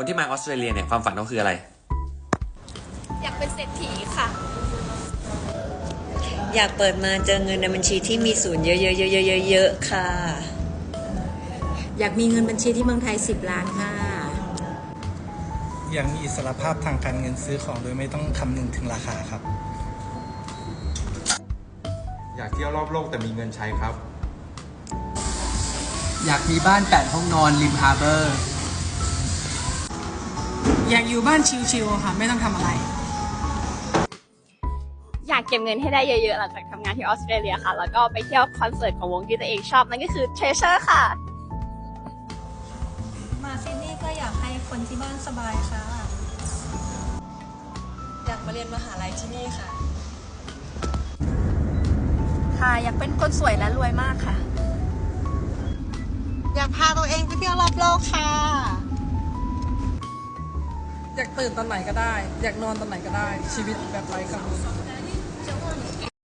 คนที่มาออสเตรเลียเนี่ยความฝันเขาคืออะไร อยากเป็นเศรษฐีค่ะ อยากเปิดมาเจอเงินในบัญชีที่มีศูนย์เยอะๆๆๆๆค่ะ อยากมีเงินบัญชีที่เมืองไทย 10 ล้านค่ะอยากมีอิสรภาพทางการเงินซื้อของโดยไม่ต้องคำนึงถึงราคาครับ อยากเที่ยวรอบโลกแต่มีเงินใช้ครับ อยากมีบ้าน 8 ห้องนอนริมฮาร์เบอร์ อยากอยู่บ้านชิลๆค่ะ ไม่ต้องทำอะไร อยากเก็บเงินให้ได้เยอะๆ หลังจากทำงานที่ออสเตรเลียค่ะ แล้วก็ไปเที่ยวคอนเสิร์ตของวงที่ตัวเองชอบ นั่นก็คือ Treasure ค่ะ มาซิดนี่ก็อยากให้คนที่บ้านสบายค่ะ อยากมาเรียนมหาลัยที่นี่ค่ะ ค่ะ อยากเป็นคนสวยและรวยมากค่ะ อยากพาตัวเองไปเที่ยวรอบโลก อยากตื่นตอนไหนก็ได้ อยากนอนตอนไหนก็ได้ ชีวิตแบบไร้กังวล